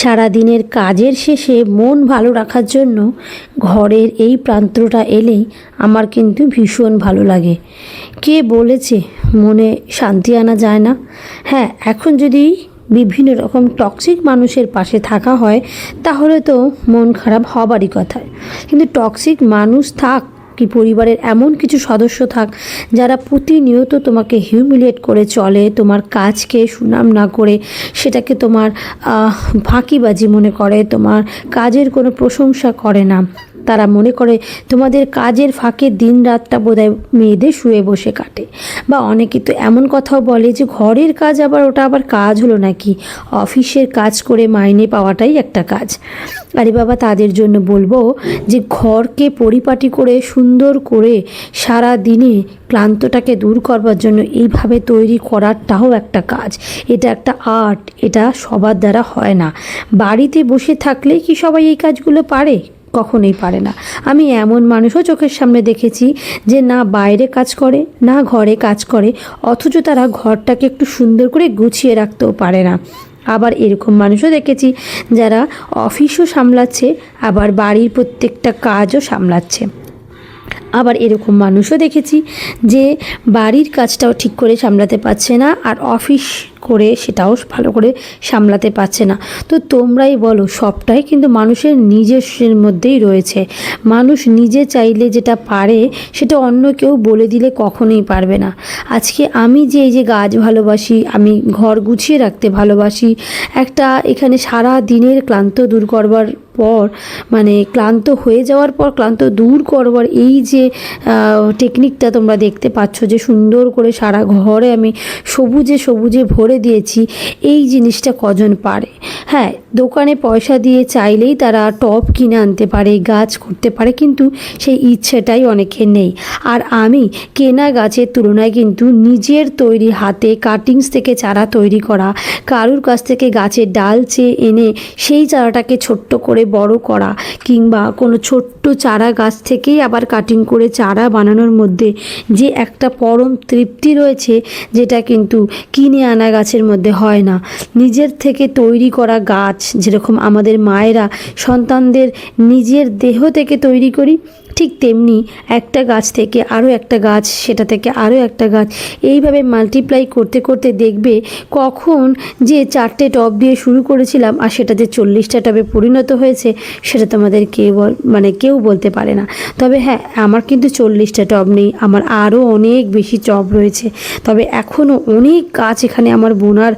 সারা দিনের কাজের শেষে মন ভালো রাখার জন্য ঘরের এই প্রান্তটা এলেই আমার কিন্তু ভীষণ ভালো লাগে। কে বলেছে? মনে শান্তি আনা যায় না। হ্যাঁ এখন যদি বিভিন্ন রকম টক্সিক মানুষের পাশে থাকা হয়, তাহলে তো মন খারাপ হবারই কথা। কিন্তু টক্সিক মানুষ থাক কি পরিবারের এমন কিছু সদস্য থাক যারা প্রতিনিয়ত তোমাকে হিউমিলিয়েট করে চলে, তোমার কাজকে সুনাম না করে, সেটাকে তোমার ফাঁকিবাজি মনে করে, তোমার কাজের কোনো প্রশংসা করে না। তারা মনে করে, তোমাদের কাজের ফাঁকে দিন রাতটা বোধহয় মেয়েদের শুয়ে বসে কাটে। বা অনেকে তো এমন কথাও বলে যে, ঘরের কাজ আবার, ওটা আবার কাজ হলো নাকি? অফিসের কাজ করে মাইনে পাওয়াটাই একটা কাজ। আরে বাবা, তাদের জন্য বলব যে, ঘরকে পরিপাটি করে, সুন্দর করে সারা দিনে ক্লান্তটাকে দূর করবার জন্য এইভাবে তৈরি করাটাও একটা কাজ। এটা একটা আর্ট, এটা সবার দ্বারা হয় না। বাড়িতে বসে থাকলে কি সবাই এই কাজগুলো পারে? কখনোই পারে না। আমি এমন মানুষও চোখের সামনে দেখেছি যে না বাইরে কাজ করে, না ঘরে কাজ করে, অথচ তারা ঘরটাকে একটু সুন্দর করে গুছিয়ে রাখতেও পারে না। আবার এরকম মানুষও দেখেছি যারা অফিসও সামলাচ্ছে, আবার বাড়ির প্রত্যেকটা কাজও সামলাচ্ছে। আবার এরকম মানুষও দেখেছি যে বাড়ির কাজটাও ঠিক করে সামলাতে পারছে না আর অফিস করে সেটাও ভালো করে সামলাতে পারছে না। তো তোমরাই বলো, সবটাই কিন্তু মানুষের নিজস্বের মধ্যেই রয়েছে। মানুষ নিজে চাইলে যেটা পারে সেটা অন্য কেউ বলে দিলে কখনোই পারবে না। আজকে আমি যে এই যে গাছ ভালোবাসি, আমি ঘর গুছিয়ে রাখতে ভালোবাসি, একটা এখানে সারা দিনের ক্লান্ত দূর করবার পর মানে ক্লান্ত হয়ে যাওয়ার পর, ক্লান্ত দূর করবার এই যে টেকনিকটা তোমরা দেখতে পাচ্ছ যে সুন্দর করে সারা ঘরে আমি সবুজে সবুজে ভরে দিয়েছি, এই জিনিসটা কজন পারে? হ্যাঁ দোকানে পয়সা দিয়ে চাইলেই তারা টব কিনে আনতে পারে, গাছ করতে পারে, কিন্তু সেই ইচ্ছেটাই অনেকের নেই। আর আমি কেনা গাছের তুলনায় কিন্তু নিজের তৈরি হাতে কাটিংস থেকে চারা তৈরি করা, কারুর কাছ থেকে গাছের ডাল চেয়ে এনে সেই চারাটাকে ছোট্ট করে বড় করা কিংবা কোনো ছোট্ট চারা গাছ থেকেই আবার কাটিং করে চারা বানানোর মধ্যে যে একটা পরম তৃপ্তি রয়েছে, যেটা কিন্তু কিনে আনা গাছের মধ্যে হয় না। নিজের থেকে তৈরি করা গাছ, যেরকম আমাদের মায়েরা সন্তানদের নিজের দেহ থেকে তৈরি করি ঠিক তেমনি একটা গাছ থেকে আরও একটা গাছ, সেটা থেকে আরও একটা গাছ। এইভাবে মাল্টিপ্লাই করতে করতে দেখবে কখন যে চারটে টব দিয়ে শুরু করেছিলাম আর সেটা যে চল্লিশটা টবে পরিণত হয়েছে, সেটা তোমাদের কেউ মানে কেউ বলতে পারে না। তবে হ্যাঁ আমার কিন্তু চল্লিশটা টব নেই, আমার আরও অনেক বেশি টব রয়েছে। তবে এখনও অনেক গাছ এখানে আমার বোনার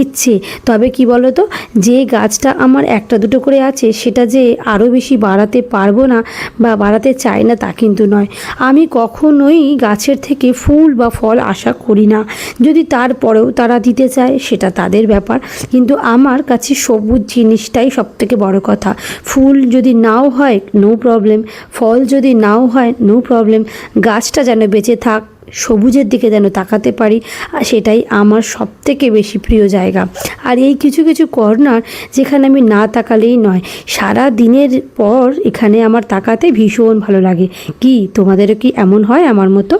ইচ্ছে। তবে কি বলো তো যে গাছটা আমার একটা দুটো করে আছে, সেটা যে আরও বেশি বাড়াতে পারব না বা বাড়াতে চাই না তা কিন্তু নয়। আমি কখনোই গাছের থেকে ফুল বা ফল আশা করি না। যদি তারপরেও তারা দিতে চায়, সেটা তাদের ব্যাপার। কিন্তু আমার কাছে সবুজ জিনিসটাই সব থেকে বড় কথা। ফুল যদি নাও হয় নো প্রবলেম ফল যদি নাও হয় নো প্রবলেম গাছটা যেন বেঁচে থাক সবুজের দিকে যেন তাকাতে পারি, আর সেটাই আমার সব থেকে বেশি প্রিয় জায়গা। আর এই কিছু কিছু কর্নার যেখানে আমি না তাকালেই নয়, সারা দিনের পর এখানে আমার তাকাতে ভীষণ ভালো লাগে। কি, তোমাদেরও কি এমন হয় আমার মতো?